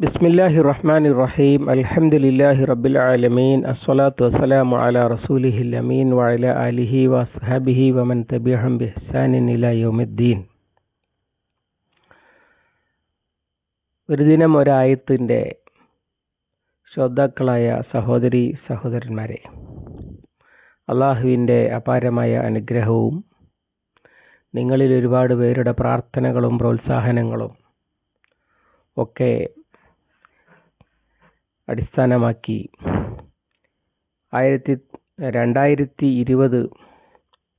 ബിസ്മില്ലാഹി റഹ്മാൻ റഹീം അലഹമുല്ലാഹി റബ്ബിൽ ആലമീൻ. അസ്വലാത്തു വസ്സലാമു അല റസൂലിഹി അമീൻ വഅല അലിഹി വസ്ഹബിഹി വമൻ തബിഅഹം ബിഹ്സാനിൻ ഇലാ യൗമിദ്ദീൻ. ഒരു ദിനം ഒരായത്തിന്റെ ശ്രോതാക്കളായ സഹോദരി സഹോദരന്മാരെ അള്ളാഹുവിന്റെ അപാരമായ അനുഗ്രഹവും നിങ്ങളിൽ ഒരുപാട് പേരുടെ പ്രാർത്ഥനകളും പ്രോത്സാഹനങ്ങളും ഒക്കെ അടിസ്ഥാനമാക്കി. ആയിരത്തി രണ്ടായിരത്തി ഇരുപത്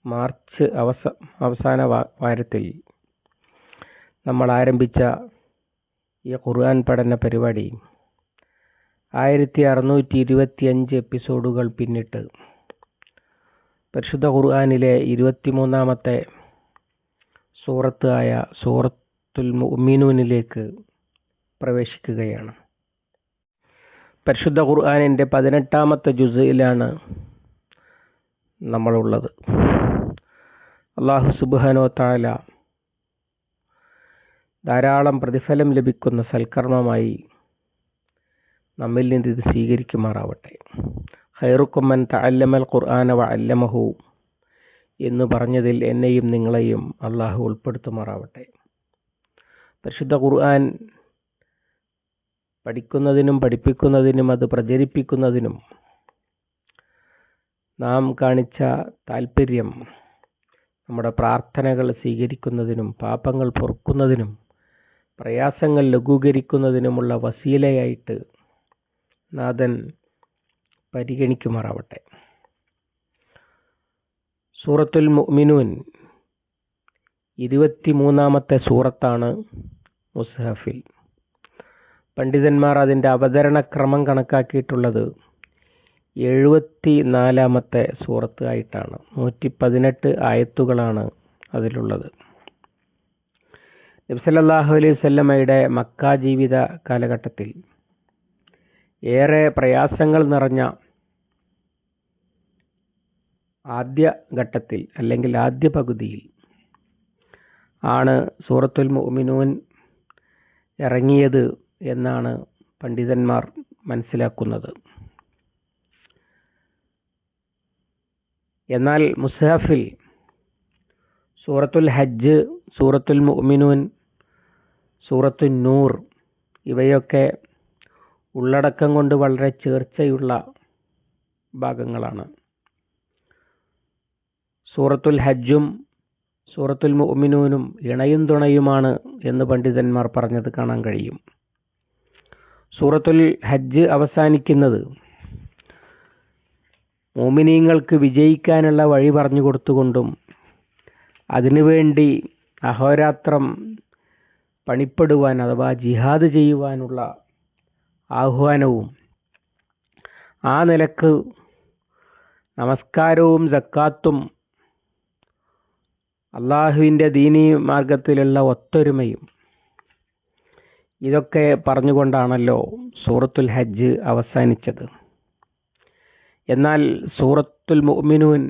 മാർച്ച് അവസ അവസാന വാ- വാരത്തിൽ നമ്മൾ ആരംഭിച്ച ഈ ഖുർആൻ പഠന പരിപാടി ആയിരത്തി അറുന്നൂറ്റി ഇരുപത്തി അഞ്ച് എപ്പിസോഡുകൾ പിന്നിട്ട് പരിശുദ്ധ ഖുർആനിലെ ഇരുപത്തിമൂന്നാമത്തെ സൂറത്ത് ആയ സൂറത്തുൽ മുഅ്മിനൂനിലേക്ക് പ്രവേശിക്കുകയാണ്. പരിശുദ്ധ ഖുർആാനിന്റെ പതിനെട്ടാമത്തെ ജുസയിലാണ് നമ്മളുള്ളത്. അള്ളാഹു സുബ്ഹാനോ താല ധാരാളം പ്രതിഫലം ലഭിക്കുന്ന സൽക്കർമ്മമായി നമ്മിൽ നിന്ന് ഇത് സ്വീകരിക്കുമാറാവട്ടെ. ഹൈറുക്കുമ്മൻ തഅല്ലമൽ ഖുർആന വ അല്ലമഹു എന്ന് പറഞ്ഞതിൽ എന്നെയും നിങ്ങളെയും അള്ളാഹു ഉൾപ്പെടുത്തുമാറാവട്ടെ. പരിശുദ്ധ ഖുർആൻ പഠിക്കുന്നതിനും പഠിപ്പിക്കുന്നതിനും അത് പ്രചരിപ്പിക്കുന്നതിനും നാം കാണിച്ച താല്പര്യം നമ്മുടെ പ്രാർത്ഥനകൾ സ്വീകരിക്കുന്നതിനും പാപങ്ങൾ പൊറുക്കുന്നതിനും പ്രയാസങ്ങൾ ലഘൂകരിക്കുന്നതിനുമുള്ള വസീലയായിട്ട് നാഥൻ പരിഗണിക്കുമാറാവട്ടെ. സൂറത്തുൽ മുഅ്മിനൂൻ ഇരുപത്തിമൂന്നാമത്തെ സൂറത്താണ് മുസ്ഹഫിൽ. പണ്ഡിതന്മാർ അതിന്റെ അവതരണ ക്രമം കണക്കാക്കിയിട്ടുള്ളത് എഴുപത്തി നാലാമത്തെ സൂറത്ത് ആയിട്ടാണ് നൂറ്റി പതിനെട്ട് ആയത്തുകളാണ് അതിലുള്ളത്. നബ്സലല്ലാഹു അലൈഹി സ്വല്ലമ്മയുടെ മക്ക ജീവിത കാലഘട്ടത്തിൽ ഏറെ പ്രയാസങ്ങൾ നിറഞ്ഞ ആദ്യ ഘട്ടത്തിൽ അല്ലെങ്കിൽ ആദ്യ പകുതിയിൽ ആണ് സൂറത്തുൽ മുഅ്മിനൂൻ ഇറങ്ങിയത് എന്നാണ് പണ്ഡിതന്മാർ മനസ്സിലാക്കുന്നത്. എന്നാൽ മുസ്ഹഫിൽ സൂറത്തുൽ ഹജ്ജ് സൂറത്തുൽ മുഅ്മിനൂൻ സൂറത്തുൽ നൂർ ഇവയൊക്കെ ഉള്ളടക്കം കൊണ്ട് വളരെ ചേർച്ചയുള്ള ഭാഗങ്ങളാണ്. സൂറത്തുൽ ഹജ്ജും സൂറത്തുൽ മുഅ്മിനൂനും ഇണയും തുണയുമാണ് എന്ന് പണ്ഡിതന്മാർ പറഞ്ഞത് കാണാൻ കഴിയും. സൂറത്തുൽ ഹജ്ജ് അവസാനിക്കുന്നത്. മോമിനീങ്ങൾക്ക് വിജയിക്കാനുള്ള വഴി പറഞ്ഞു കൊടുത്തുകൊണ്ടും അതിനുവേണ്ടി അഹോരാത്രം പണിപ്പെടുവാൻ അഥവാ ജിഹാദ് ചെയ്യുവാനുള്ള ആഹ്വാനവും ആ നിലയ്ക്ക് നമസ്കാരവും സക്കാത്തും അള്ളാഹുവിന്റെ ദീനീ മാർഗത്തിലുള്ള ഒത്തൊരുമയും ഇതൊക്കെ പറഞ്ഞുകൊണ്ടാണല്ലോ സൂറത്തുൽ ഹജ്ജ് അവസാനിച്ചത്. എന്നാൽ സൂറത്തുൽ മുഅ്മിനൂൻ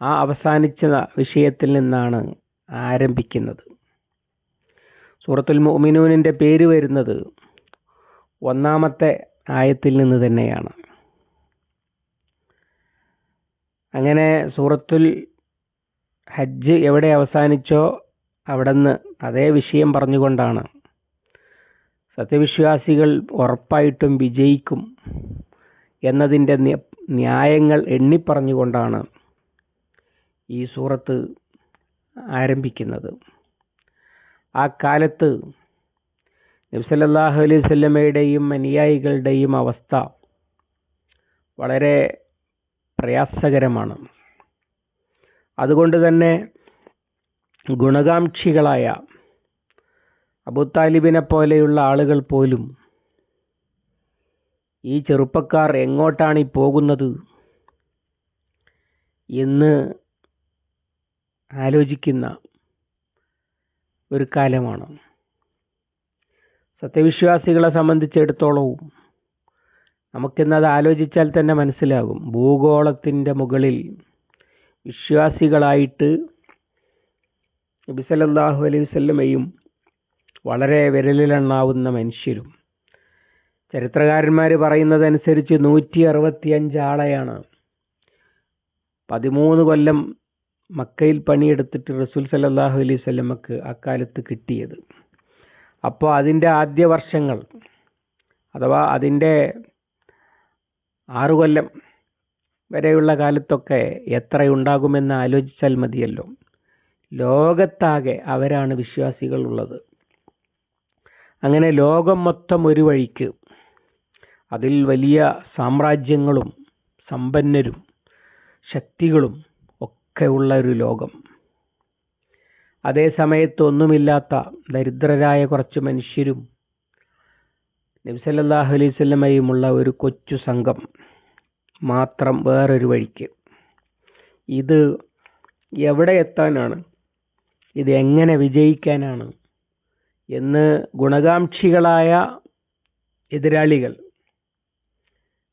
ആ അവസാനിച്ച വിഷയത്തിൽ നിന്നാണ് ആരംഭിക്കുന്നത്. സൂറത്തുൽ മുഅ്മിനൂനിന്റെ പേര് വരുന്നത് ഒന്നാമത്തെ ആയത്തിൽ നിന്ന് തന്നെയാണ്. അങ്ങനെ സൂറത്തുൽ ഹജ്ജ് എവിടെ അവസാനിച്ചോ അവിടുന്ന് അതേ വിഷയം പറഞ്ഞുകൊണ്ടാണ് സത്യവിശ്വാസികൾ ഉറപ്പായിട്ടും വിജയിക്കും എന്നതിന്റെ ന്യായങ്ങൾ എണ്ണിപ്പറഞ്ഞുകൊണ്ടാണ് ഈ സൂറത്ത് ആരംഭിക്കുന്നത്. ആ കാലത്ത് നബ്സലല്ലാഹു അലൈഹി സ്വല്ലമയുടെയും അനുയായികളുടെയും അവസ്ഥ വളരെ പ്രയാസകരമാണ്. അതുകൊണ്ട് തന്നെ ഗുണകാംക്ഷികളായ അബുത്താലിബിനെ പോലെയുള്ള ആളുകൾ പോലും ഈ ചെറുപ്പക്കാർ എങ്ങോട്ടാണ് ഈ പോകുന്നത് എന്ന് ആലോചിക്കുന്ന ഒരു കാലമാണ്. സത്യവിശ്വാസികളെ സംബന്ധിച്ചിടത്തോളവും നമുക്കിന്നത് ആലോചിച്ചാൽ തന്നെ മനസ്സിലാകും. ഭൂഗോളത്തിന്റെ മുകളിൽ വിശ്വാസികളായിട്ട് നബി സല്ലല്ലാഹു അലൈഹി വസല്ലമയും വളരെ വിരലിലെണ്ണാവുന്ന മനുഷ്യരും. ചരിത്രകാരന്മാർ പറയുന്നതനുസരിച്ച് നൂറ്റി അറുപത്തിയഞ്ച് ആളെയാണ്. പതിമൂന്ന് കൊല്ലം മക്കയിൽ പണിയെടുത്തിട്ട് റസൂൽ സല്ലാഹു അലൈഹി സ്വലമക്ക് അക്കാലത്ത് കിട്ടിയത്. അപ്പോൾ അതിന്റെ ആദ്യ വർഷങ്ങൾ അഥവാ അതിന്റെ ആറു കൊല്ലം വരെയുള്ള കാലത്തൊക്കെ എത്രയുണ്ടാകുമെന്ന് ആലോചിച്ചാൽ മതിയല്ലോ. ലോകത്താകെ അവരാണ് വിശ്വാസികൾ ഉള്ളത് അങ്ങനെ ലോകം മൊത്തം ഒരു വഴിക്ക്. അതിൽ വലിയ സാമ്രാജ്യങ്ങളും സമ്പന്നരും ശക്തികളും ഒക്കെ ഉള്ള ഒരു ലോകം. അതേ സമയത്ത് ഒന്നുമില്ലാത്ത ദരിദ്രരായ കുറച്ച് മനുഷ്യരും നബ്സല്ലാഹു അലൈഹി സ്വല്ലമയുമുള്ള ഒരു കൊച്ചു സംഘം മാത്രം വേറൊരു വഴിക്ക്. ഇത് എവിടെ എത്താനാണ്? ഇത് എങ്ങനെ വിജയിക്കാനാണ്? എന്ന് ഗുണകാംക്ഷികളായ എതിരാളികൾ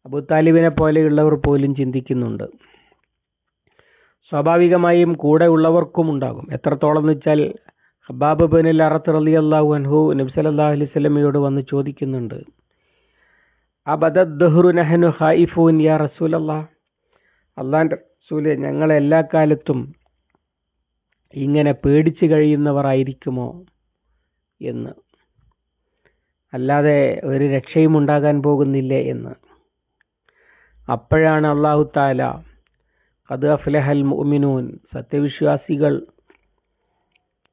അബുത്താലിബിനെ പോലെയുള്ളവർ പോലും ചിന്തിക്കുന്നുണ്ട്. സ്വാഭാവികമായും കൂടെ ഉള്ളവർക്കും ഉണ്ടാകും. എത്രത്തോളം എന്ന് വെച്ചാൽ ഹബാബ് ബിനിൽ അറത്ത് റലി അള്ളാഹു അൻഹു നബ്സലല്ലാഹു അലൈഹി സ്വലമയോട് വന്ന് ചോദിക്കുന്നുണ്ട് അബദദ്ഹുറു നഹനു യാ റസൂലല്ലാ? അള്ളാന്റെ റസൂലെ എല്ലാ കാലത്തും ഇങ്ങനെ പേടിച്ചു കഴിയുന്നവരായിരിക്കുമോ? എന്ന്. അല്ലാതെ ഒരു രക്ഷയും ഉണ്ടാകാൻ പോകുന്നില്ലേ എന്ന്. അപ്പോഴാണ് അള്ളാഹു താല അത് അഫ്ലഹൽ മുഅ്മിനൂൻ സത്യവിശ്വാസികൾ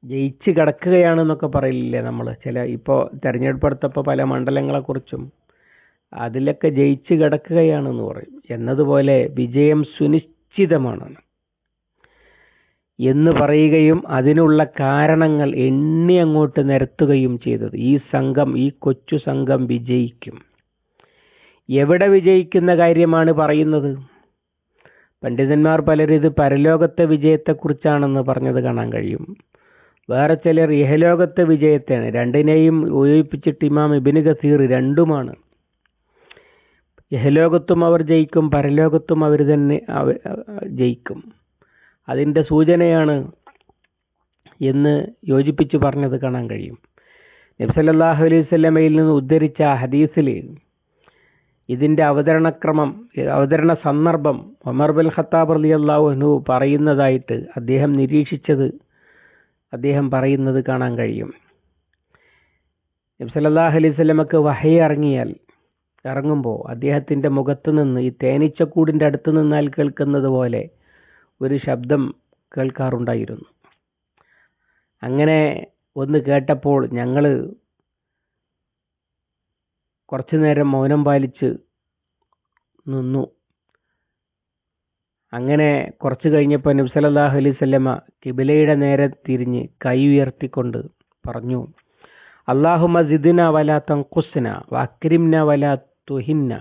ജയിച്ച് കിടക്കുകയാണെന്നൊക്കെ പറയില്ലേ നമ്മൾ ചില ഇപ്പോൾ തിരഞ്ഞെടുപ്പെടുത്തപ്പോൾ പല മണ്ഡലങ്ങളെക്കുറിച്ചും അതിലൊക്കെ ജയിച്ച് കിടക്കുകയാണെന്ന് പറയും. എന്നതുപോലെ വിജയം സുനിശ്ചിതമാണ്. എന്ന് പറയുകയും അതിനുള്ള കാരണങ്ങൾ എണ്ണി അങ്ങോട്ട് നിരത്തുകയും ചെയ്തത്. ഈ സംഘം ഈ കൊച്ചു സംഘം വിജയിക്കും. എവിടെ വിജയിക്കുന്ന കാര്യമാണ് പറയുന്നത്? പണ്ഡിതന്മാർ പലരും ഇത് പരലോകത്തെ വിജയത്തെക്കുറിച്ചാണെന്ന് പറഞ്ഞത് കാണാൻ കഴിയും. വേറെ ചിലർ ഇഹലോകത്തെ വിജയത്തെയാണ്. രണ്ടിനെയും ഉപയോഗിപ്പിച്ചിട്ട് ഇമാം ഇബിന് ഗസീർ രണ്ടുമാണ്. ഇഹലോകത്തും അവർ ജയിക്കും പരലോകത്തും അവർ തന്നെ ജയിക്കും. അതിന്റെ സൂചനയാണ് എന്ന് യോജിപ്പിച്ച് പറഞ്ഞത് കാണാൻ കഴിയും. നബ്സല്ലാഹു അലൈഹി സ്വല്ലമയിൽ നിന്ന് ഉദ്ധരിച്ച ഹദീസിൽ ഇതിന്റെ അവതരണക്രമം അവതരണ സന്ദർഭം ഒമർ ബിൻ ഖത്താബ് അലി അള്ളാഹുനു പറയുന്നതായിട്ട് അദ്ദേഹം നിരീക്ഷിച്ചത് അദ്ദേഹം പറയുന്നത് കാണാൻ കഴിയും. നബ്സല്ലാഹു അലൈഹി സ്വലമക്ക് വഹയ ഇറങ്ങിയാൽ ഇറങ്ങുമ്പോൾ അദ്ദേഹത്തിന്റെ മുഖത്ത് നിന്ന് ഈ തേനീച്ചക്കൂടിന്റെ അടുത്ത് നിന്നാൽ കേൾക്കുന്നത് പോലെ ഒരു ശബ്ദം കേൾക്കാറുണ്ടായിരുന്നു. അങ്ങനെ ഒന്ന് കേട്ടപ്പോൾ ഞങ്ങൾ കുറച്ചു നേരം മൗനം പാലിച്ച് നിന്നു. അങ്ങനെ കുറച്ച് കഴിഞ്ഞപ്പോൾ നബ്സലല്ലാഹു അലൈഹി സ്വല്ലമ കിബിലയുടെ നേരെ തിരിഞ്ഞ് കൈ ഉയർത്തിക്കൊണ്ട് പറഞ്ഞു അള്ളാഹുമ മസിദിന വല തങ്കുസ്ന വക്രിംന വല തുഹിന്ന.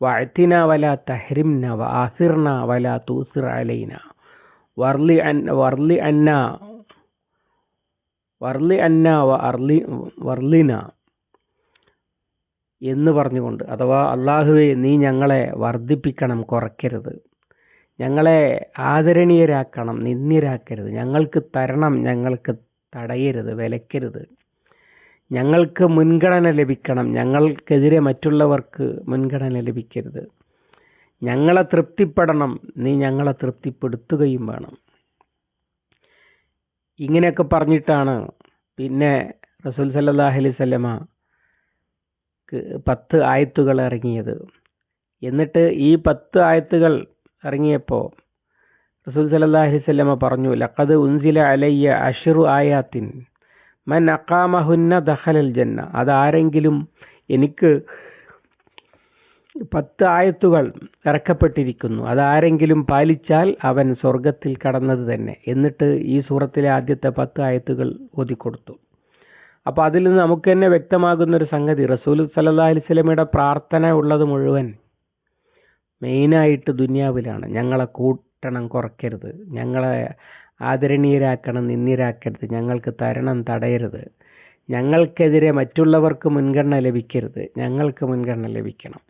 വഅത്തിന വല തഹ്രിംന വആസിർന വല തൂസിർ അലൈന. വർലി അൻ വർലി അന്ന വർലി അന്ന വ അർലി വർലിന എന്ന് പറഞ്ഞുകൊണ്ട് അഥവാ അള്ളാഹുവെ നീ ഞങ്ങളെ വർദ്ധിപ്പിക്കണം കുറയ്ക്കരുത്. ഞങ്ങളെ ആദരണീയരാക്കണം നിന്ദ്യരാക്കരുത്. ഞങ്ങൾക്ക് തരണം ഞങ്ങൾക്ക് തടയരുത് വിലക്കരുത്. ഞങ്ങൾക്ക് മുൻഗണന ലഭിക്കണം. ഞങ്ങൾക്കെതിരെ മറ്റുള്ളവർക്ക് മുൻഗണന ലഭിക്കരുത്. ഞങ്ങളെ തൃപ്തിപ്പെടണം. നീ ഞങ്ങളെ തൃപ്തിപ്പെടുത്തുകയും വേണം. ഇങ്ങനെയൊക്കെ പറഞ്ഞിട്ടാണ് പിന്നെ റസൂൽ സല്ലാഹ് അലൈഹി സല്ലമ പത്ത് ആയത്തുകൾ ഇറങ്ങിയത്. എന്നിട്ട് ഈ പത്ത് ആയത്തുകൾ ഇറങ്ങിയപ്പോൾ റസൂൽ സല്ലല്ലാഹു അലൈഹി സല്ലമ പറഞ്ഞു ലഖദ് ഉൻസില അലയ്യ അഷിറു ആയാത്തിൻ മൻ അക്കാമഹുന്ന ദഖലൽ ജന്ന. അതാരെങ്കിലും എനിക്ക് പത്ത് ആയത്തുകൾ ഇറക്കപ്പെട്ടിരിക്കുന്നു. അതാരെങ്കിലും പാലിച്ചാൽ അവൻ സ്വർഗത്തിൽ കടന്നത് തന്നെ. എന്നിട്ട് ഈ സൂറത്തിലെ ആദ്യത്തെ പത്ത് ആയത്തുകൾ ഓതിക്കൊടുത്തു. അപ്പോൾ അതിൽ നിന്ന് നമുക്ക് തന്നെ വ്യക്തമാകുന്ന ഒരു സംഗതി. റസൂൽ സല്ലാ അലൈഹി വസല്ലമയുടെ പ്രാർത്ഥന ഉള്ളത് മുഴുവൻ മെയിനായിട്ട് ദുനിയാവിലാണ്. ഞങ്ങളെ കൂട്ടണം കുറയ്ക്കരുത്. ഞങ്ങളെ ആദരണീയരാക്കണം നിന്ദ്യരാക്കരുത് ഞങ്ങൾക്ക് തരണം തടയരുത്. ഞങ്ങൾക്കെതിരെ മറ്റുള്ളവർക്ക് മുൻഗണന ലഭിക്കരുത്. ഞങ്ങൾക്ക് മുൻഗണന ലഭിക്കണം.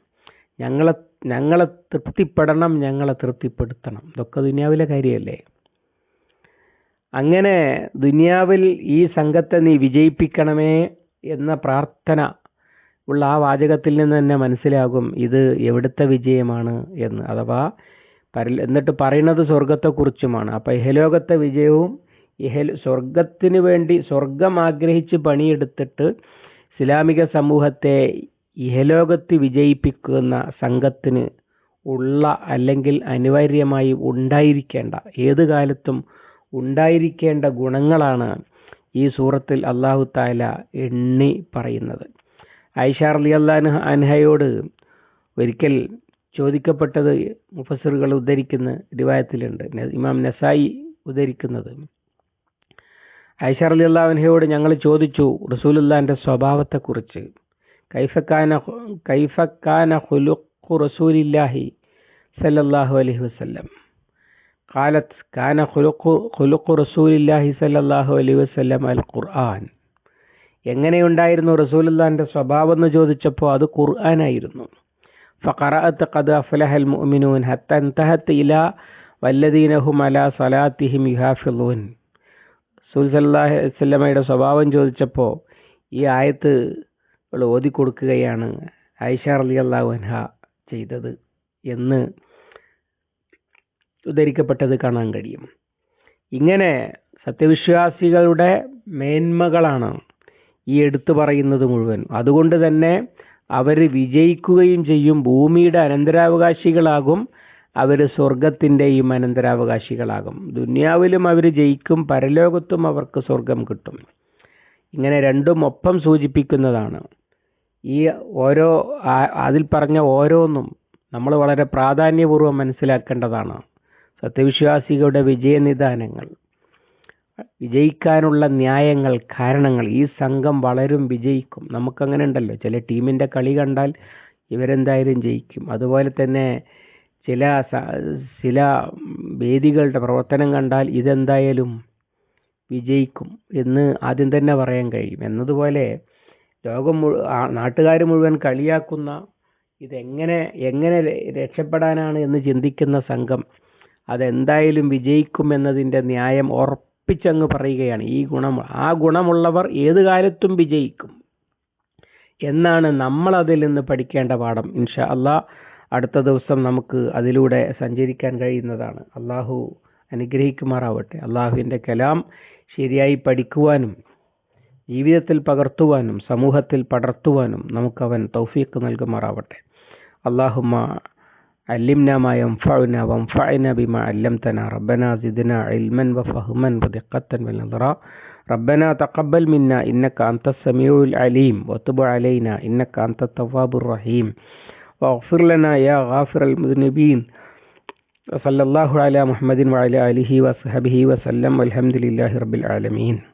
ഞങ്ങളെ ഞങ്ങളെ തൃപ്തിപ്പെടണം ഞങ്ങളെ തൃപ്തിപ്പെടുത്തണം. ഇതൊക്കെ ദുനിയാവിലെ കാര്യമല്ലേ? അങ്ങനെ ദുനിയാവിൽ ഈ സംഘത്തെ നീ വിജയിപ്പിക്കണമേ എന്ന പ്രാർത്ഥന ഉള്ള ആ വാചകത്തിൽ നിന്ന് തന്നെ മനസ്സിലാകും ഇത് എവിടുത്തെ വിജയമാണ് എന്ന്. അഥവാ പര എന്നിട്ട് പറയുന്നത് സ്വർഗത്തെക്കുറിച്ചുമാണ് അപ്പം ഇഹലോകത്തെ വിജയവും ഇഹൽ സ്വർഗത്തിന് വേണ്ടി സ്വർഗം ആഗ്രഹിച്ച് പണിയെടുത്തിട്ട് ഇസ്ലാമിക സമൂഹത്തെ ഇഹലോകത്ത് വിജയിപ്പിക്കുന്ന സംഘത്തിന് ഉള്ള അല്ലെങ്കിൽ അനിവാര്യമായി ഉണ്ടായിരിക്കേണ്ട ഏത് കാലത്തും ഉണ്ടായിരിക്കേണ്ട ഗുണങ്ങളാണ് ഈ സൂറത്തിൽ അള്ളാഹു താല എണ്ണി പറയുന്നത്. ഐഷാർ അലി അള്ളാൻ അൻഹയോട് ഒരിക്കൽ ചോദിക്കപ്പെട്ടത് മുഫസ്സിറുകൾ ഉദ്ധരിക്കുന്ന ഡിവായത്തിലുണ്ട് ഇമാം നസായി ഉദ്ധരിക്കുന്നത്. ഐഷർ അലി അള്ളാഹുനഹയോട് ഞങ്ങൾ ചോദിച്ചു റസൂലുല്ലാന്റെ സ്വഭാവത്തെക്കുറിച്ച്. കൈഫക്കാന കൈഫക്കാന ഹുലുഖു റസൂലില്ലാഹി സല്ലല്ലാഹു അലൈഹി വസല്ലം. കാലത്ത് കാന ഹുലുഖു ഹുലുഖു റസൂലില്ലാഹി സല്ലല്ലാഹു അലൈഹി വസല്ലം അൽ ഖുർആൻ. എങ്ങനെയുണ്ടായിരുന്നു റസൂലുല്ലാന്റെ സ്വഭാവം എന്ന് ചോദിച്ചപ്പോൾ അത് ഖുർആനായിരുന്നു. ഫഖറഅത്ത് ഖദ് അഫ്ലഹൽ മുഅ്മിനൂൻ ഹത്ത അൻതഹത്ത് ഇലാ വല്ലദീന ഹും അലാ സലാത്തിഹിം യുഹാഫിളൂൻ അലൈഹി വസല്ലമയുടെ സ്വഭാവം ചോദിച്ചപ്പോൾ ഈ ആയത്ത് ഓതി കൊടുക്കുകയാണ് ആയിഷ റളിയല്ലാഹു അൻഹ ചെയ്തത് എന്ന് ഉദ്ധരിക്കപ്പെട്ടത് കാണാൻ കഴിയും. ഇങ്ങനെ സത്യവിശ്വാസികളുടെ മേന്മകളാണ് ഈ എടുത്തു പറയുന്നത് മുഴുവൻ. അതുകൊണ്ട് തന്നെ അവർ വിജയിക്കുകയും ചെയ്യും. ഭൂമിയുടെ അനന്തരാവകാശികളാകും. അവർ സ്വർഗത്തിന്റെയും അനന്തരാവകാശികളാകും. ദുന്യാവിലും അവർ ജയിക്കും. പരലോകത്തും അവർക്ക് സ്വർഗം കിട്ടും. ഇങ്ങനെ രണ്ടും ഒപ്പം സൂചിപ്പിക്കുന്നതാണ്. ഈ ഓരോ അതിൽ പറഞ്ഞ ഓരോന്നും നമ്മൾ വളരെ പ്രാധാന്യപൂർവം മനസ്സിലാക്കേണ്ടതാണ്. സത്യവിശ്വാസികളുടെ വിജയനിദാനങ്ങൾ. വിജയിക്കാനുള്ള ന്യായങ്ങൾ കാരണങ്ങൾ ഈ സംഘം വളരും വിജയിക്കും. നമുക്കങ്ങനെ ഉണ്ടല്ലോ. ചില ടീമിന്റെ കളി കണ്ടാൽ ഇവരെന്തായാലും ജയിക്കും. അതുപോലെ തന്നെ ചില ചില വേദികളുടെ പ്രവർത്തനം കണ്ടാൽ ഇതെന്തായാലും വിജയിക്കും എന്ന് ആദ്യം തന്നെ പറയാൻ കഴിയും. എന്നതുപോലെ ലോകം മുഴു നാട്ടുകാർ മുഴുവൻ കളിയാക്കുന്ന ഇതെങ്ങനെ എങ്ങനെ രക്ഷപ്പെടാനാണ് എന്ന് ചിന്തിക്കുന്ന സംഘം അതെന്തായാലും വിജയിക്കും എന്നതിന്റെ ന്യായം ഉറപ്പിച്ചങ്ങ് പറയുകയാണ് ഈ ഗുണം ആ ഗുണമുള്ളവർ ഏത് കാലത്തും വിജയിക്കും. എന്നാണ് നമ്മൾ അതിൽ നിന്ന് പഠിക്കേണ്ട പാഠം. ഇൻഷാ അള്ളാ അടുത്ത ദിവസം നമുക്ക് അതിലൂടെ സഞ്ചരിക്കാൻ കഴിയുന്നതാണ്. അള്ളാഹു അനുഗ്രഹിക്കുമാറാവട്ടെ. അള്ളാഹുവിന്റെ കലാം ശരിയായി പഠിക്കുവാനും ജീവിതത്തിൽ പകർത്തുവാനും സമൂഹത്തിൽ പടർത്തുവാനും നമുക്കവൻ തൗഫീഖ് നൽകുമാറാവട്ടെ. അള്ളാഹുമ്മ علمنا ما ينفعنا وانفعنا بما علمتنا. ربنا زدنا علما وفهما ودقة ونظرا ربنا تقبل منا إنك أنت السميع العليم. وتب علينا إنك أنت التواب الرحيم. واغفر لنا يا غافر المذنبين. وصلى الله على محمد وعلى آله وصحبه وسلم والحمد لله رب العالمين.